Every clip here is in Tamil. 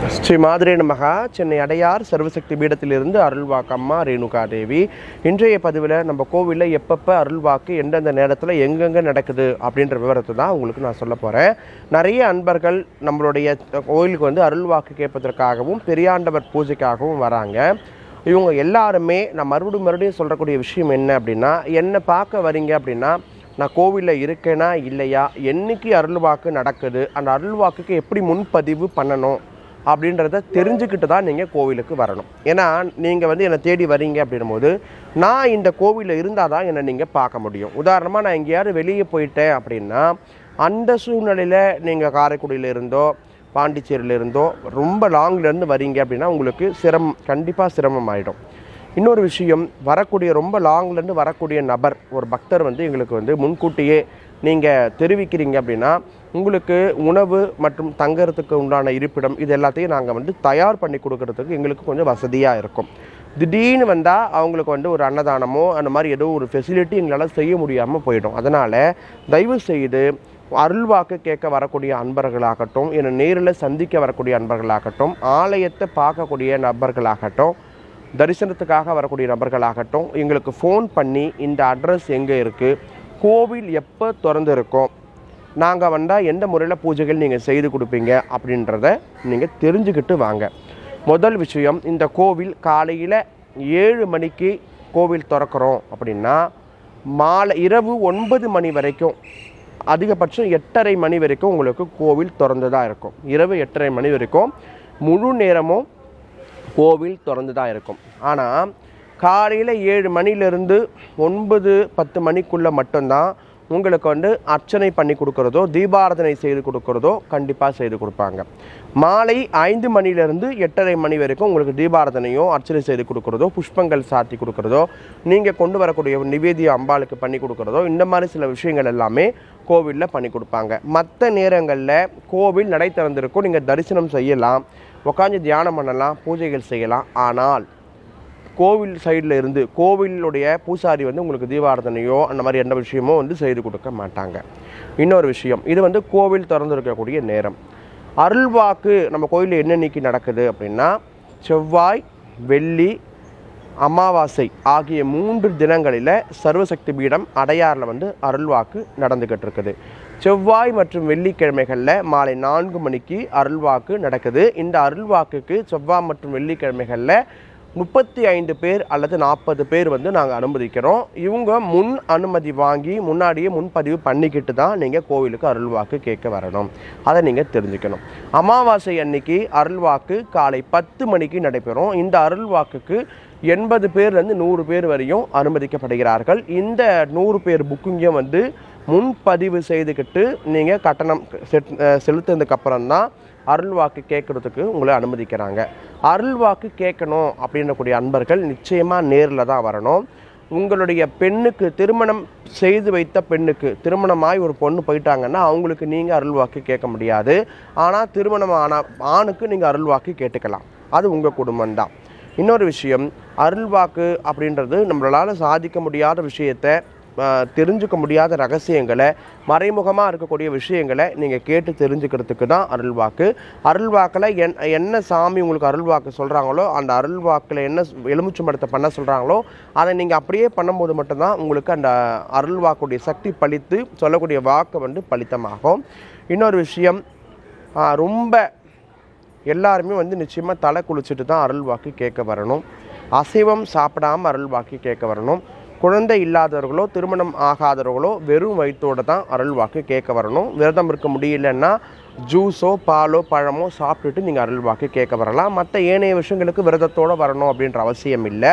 ஸ்ரீ மாதிரே நமகா சென்னை அடையார் சர்வசக்தி பீடத்திலிருந்து அருள்வாக்கம்மா ரேணுகா தேவி இன்றைய பதிவில் நம்ம கோவிலில் எப்பப்போ அருள்வாக்கு எந்தெந்த நேரத்தில் எங்கெங்கே நடக்குது அப்படின்ற விவரத்தை தான் உங்களுக்கு நான் சொல்ல போகிறேன் நிறைய அன்பர்கள் நம்மளுடைய கோவிலுக்கு வந்து அருள்வாக்கு கேட்பதற்காகவும் பெரியாண்டவர் பூஜைக்காகவும் வராங்க. இவங்க எல்லாருமே நான் மறுபடியும் மறுபடியும் சொல்கிறக்கூடிய விஷயம் என்ன அப்படின்னா என்னை பார்க்க வரீங்க அப்படின்னா நான் கோவிலில் இருக்கேனா இல்லையா என்னைக்கு அருள்வாக்கு நடக்குது அந்த அருள்வாக்குக்கு எப்படி முன்பதிவு பண்ணணும் அப்படின்றத தெரிஞ்சுக்கிட்டு தான் நீங்கள் கோவிலுக்கு வரணும். ஏன்னா நீங்கள் வந்து என்னை தேடி வரீங்க அப்படின்னும் போது நான் இந்த கோவிலில் இருந்தால் தான் என்னை நீங்கள் பார்க்க முடியும். உதாரணமாக நான் எங்கேயாவது வெளியே போயிட்டேன் அப்படின்னா அந்த சூழ்நிலையில் நீங்கள் காரைக்குடியில் இருந்தோ பாண்டிச்சேரியில் இருந்தோ ரொம்ப லாங்லேருந்து வரீங்க அப்படின்னா உங்களுக்கு சிரமம் கண்டிப்பாக சிரமம் ஆகிடும் இன்னொரு விஷயம் வரக்கூடிய ரொம்ப லாங்லேருந்து வரக்கூடிய நபர் ஒரு பக்தர் வந்து எங்களுக்கு வந்து முன்கூட்டியே நீங்கள் தெரிவிக்கிறீங்க அப்படின்னா உங்களுக்கு உணவு மற்றும் தங்கறதுக்கு உண்டான இருப்பிடம் இது எல்லாத்தையும் நாங்கள் வந்து தயார் பண்ணி கொடுக்கறதுக்கு எங்களுக்கு கொஞ்சம் வசதியாக இருக்கும். திடீர்னு வந்தால் அவங்களுக்கு வந்து ஒரு அன்னதானமோ அந்த மாதிரி ஏதோ ஒரு ஃபெசிலிட்டி எங்களால் செய்ய முடியாமல் போயிடும். அதனால் தயவு செய்து அருள்வாக்கு கேட்க வரக்கூடிய அன்பர்களாகட்டும் என்னை நேரில் சந்திக்க வரக்கூடிய அன்பர்களாகட்டும் ஆலயத்தை பார்க்கக்கூடிய நபர்களாகட்டும் தரிசனத்துக்காக வரக்கூடிய நபர்களாகட்டும் எங்களுக்கு ஃபோன் பண்ணி இந்த அட்ரஸ் எங்கே இருக்குது கோவில் எப்போ திறந்துருக்கும் நாங்கள் வந்தால் எந்த முறையில் பூஜைகள் நீங்கள் செய்து கொடுப்பீங்க அப்படின்றத நீங்கள் தெரிஞ்சுக்கிட்டு வாங்க. முதல் விஷயம் இந்த கோவில் காலையில் ஏழு மணிக்கு கோவில் திறக்கிறோம் அப்படின்னா மாலை இரவு ஒன்பது மணி வரைக்கும் அதிகபட்சம் எட்டரை மணி வரைக்கும் உங்களுக்கு கோவில் திறந்து தான் இருக்கும். இரவு எட்டரை மணி வரைக்கும் முழு நேரமும் கோவில் திறந்து தான் இருக்கும். ஆனால் காலையில் ஏழு மணிலேருந்து ஒன்பது பத்து மணிக்குள்ளே மட்டும்தான் உங்களுக்கு வந்து அர்ச்சனை பண்ணி கொடுக்குறதோ தீபாராதனை செய்து கொடுக்குறதோ கண்டிப்பாக செய்து கொடுப்பாங்க. மாலை ஐந்து மணிலேருந்து எட்டரை மணி வரைக்கும் உங்களுக்கு தீபாராதனையோ அர்ச்சனை செய்து கொடுக்குறதோ புஷ்பங்கள் சாத்தி கொடுக்குறதோ நீங்கள் கொண்டு வரக்கூடிய நிவேதிய அம்பாளுக்கு பண்ணி கொடுக்குறதோ இந்த மாதிரி சில விஷயங்கள் எல்லாமே கோவிலில் பண்ணி கொடுப்பாங்க. மற்ற நேரங்களில் கோவில் நடை திறந்திருக்கும் நீங்கள் தரிசனம் செய்யலாம் உட்காந்து தியானம் பண்ணலாம் பூஜைகள் செய்யலாம். ஆனால் கோவில் சைடில் இருந்து கோவிலுடைய பூசாரி வந்து உங்களுக்கு தீபாரதனையோ அந்த மாதிரி எந்த விஷயமோ வந்து செய்து கொடுக்க மாட்டாங்க. இன்னொரு விஷயம் இது வந்து கோவில் திறந்திருக்கக்கூடிய நேரம். அருள்வாக்கு நம்ம கோயிலில் என்னன்னைக்கு நடக்குது அப்படின்னா செவ்வாய் வெள்ளி அமாவாசை ஆகிய மூன்று தினங்களில் சர்வசக்தி பீடம் அடையாறில் வந்து அருள்வாக்கு நடந்துக்கிட்டு இருக்குது. செவ்வாய் மற்றும் வெள்ளிக்கிழமைகளில் மாலை நான்கு மணிக்கு அருள்வாக்கு நடக்குது. இந்த அருள்வாக்குக்கு செவ்வாய் மற்றும் வெள்ளிக்கிழமைகளில் முப்பத்தி ஐந்து பேர் அல்லது நாற்பது பேர் வந்து நாங்கள் அனுமதிக்கிறோம். இவங்க முன் அனுமதி வாங்கி முன்னாடியே முன்பதிவு பண்ணிக்கிட்டு தான் நீங்கள் கோவிலுக்கு அருள்வாக்கு கேட்க வரணும். அதை நீங்கள் தெரிஞ்சுக்கணும். அமாவாசை அன்னைக்கு அருள்வாக்கு காலை பத்து மணிக்கு நடைபெறும். இந்த அருள்வாக்குக்கு எண்பது பேர்லேருந்து நூறு பேர் வரையும் அனுமதிக்கப்படுகிறார்கள். இந்த நூறு பேர் புக்கிங்கும் வந்து முன்பதிவு செய்துக்கிட்டு நீங்கள் கட்டணம் செட் செலுத்தினதுக்கு அப்புறம் தான் அருள்வாக்கு கேட்குறதுக்கு உங்களை அனுமதிக்கிறாங்க. அருள் வாக்கு கேட்கணும் அப்படின்னக்கூடிய அன்பர்கள் நிச்சயமாக நேரில் தான் வரணும். உங்களுடைய பெண்ணுக்கு திருமணம் செய்து வைத்த பெண்ணுக்கு திருமணமாய் ஒரு பொண்ணு போயிட்டாங்கன்னா அவங்களுக்கு நீங்கள் அருள்வாக்கு கேட்க முடியாது. ஆனால் திருமணம் ஆன ஆணுக்கு நீங்கள் அருள்வாக்கு கேட்டுக்கலாம். அது உங்கள் குடும்பம் தான். இன்னொரு விஷயம் அருள்வாக்கு அப்படின்றது நம்மளால் சாதிக்க முடியாத விஷயத்தை தெரிஞ்சுக்க முடியாத ரகசியங்களை மறைமுகமாக இருக்கக்கூடிய விஷயங்களை நீங்கள் கேட்டு தெரிஞ்சுக்கிறதுக்கு தான் அருள்வாக்கு. அருள்வாக்கில் என் என்ன சாமி உங்களுக்கு அருள்வாக்கு சொல்கிறாங்களோ அந்த அருள்வாக்கில் என்ன எலுமிச்சம்படத்தை பண்ண சொல்கிறாங்களோ அதை நீங்கள் அப்படியே பண்ணும்போது மட்டும்தான் உங்களுக்கு அந்த அருள்வாக்குடைய சக்தி பலித்து சொல்லக்கூடிய வாக்கு வந்து பலித்தமாகும். இன்னொரு விஷயம் ரொம்ப எல்லாருமே வந்து நிச்சயமாக தலை குளிச்சுட்டு தான் அருள்வாக்கு கேட்க வரணும். அசைவம் சாப்பிடாம அருள்வாக்கு கேட்க வரணும். குழந்தை இல்லாதவர்களோ திருமணம் ஆகாதவர்களோ வெறும் வயிற்றோடு தான் அருள்வாக்கு கேட்க வரணும். விரதம் இருக்க முடியலன்னா ஜூஸோ பாலோ பழமோ சாப்பிட்டுட்டு நீங்கள் அருள்வாக்கு கேட்க வரலாம். மற்ற ஏனைய விஷயங்களுக்கு விரதத்தோடு வரணும் அப்படின்ற அவசியம் இல்லை.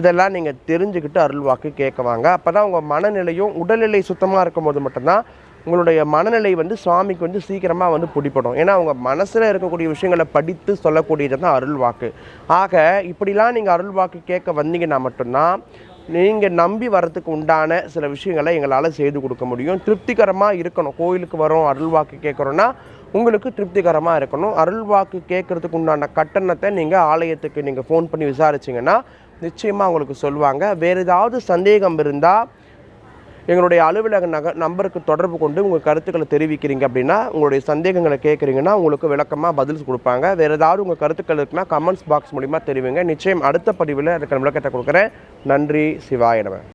இதெல்லாம் நீங்கள் தெரிஞ்சுக்கிட்டு அருள்வாக்கு கேட்க வாங்க. அப்போ தான் உங்கள் மனநிலையும் உடல்நிலை சுத்தமாக இருக்கும்போது மட்டும்தான் உங்களுடைய மனநிலை வந்து சுவாமிக்கு வந்து சீக்கிரமாக வந்து பிடிப்படும் ஏன்னா அவங்க மனசில் இருக்கக்கூடிய விஷயங்களை படித்து சொல்லக்கூடியது தான் அருள்வாக்கு ஆக இப்படிலாம் நீங்கள் அருள்வாக்கு கேட்க வந்தீங்கன்னா மட்டும்தான் நீங்கள் நம்பி வரத்துக்கு உண்டான சில விஷயங்களை எங்களால் செய்து கொடுக்க முடியும். திருப்திகரமாக இருக்கணும். கோயிலுக்கு வரோம் அருள்வாக்கு கேட்குறோன்னா உங்களுக்கு திருப்திகரமாக இருக்கணும். அருள்வாக்கு கேட்குறதுக்கு உண்டான கட்டணத்தை நீங்கள் ஆலயத்துக்கு நீங்கள் ஃபோன் பண்ணி விசாரிச்சிங்கன்னா நிச்சயமாக உங்களுக்கு சொல்லுவாங்க. வேறு ஏதாவது சந்தேகம் இருந்தால் எங்களுடைய அலுவலக நக நம்பருக்கு தொடர்பு கொண்டு உங்கள் கருத்துக்களை தெரிவிக்கிறீங்க அப்படின்னா உங்களுடைய சந்தேகங்களை கேட்குறீங்கன்னா உங்களுக்கு விளக்கமாக பதில் கொடுப்பாங்க. வேறு ஏதாவது உங்கள் கருத்துக்கள் இருக்குன்னா கமெண்ட்ஸ் பாக்ஸ் மூலிமா தெரிவிங்க. நிச்சயம் அடுத்த பதிவில் இருக்கிற விளக்கத்தை கொடுக்குறேன். நன்றி. சிவாய நம.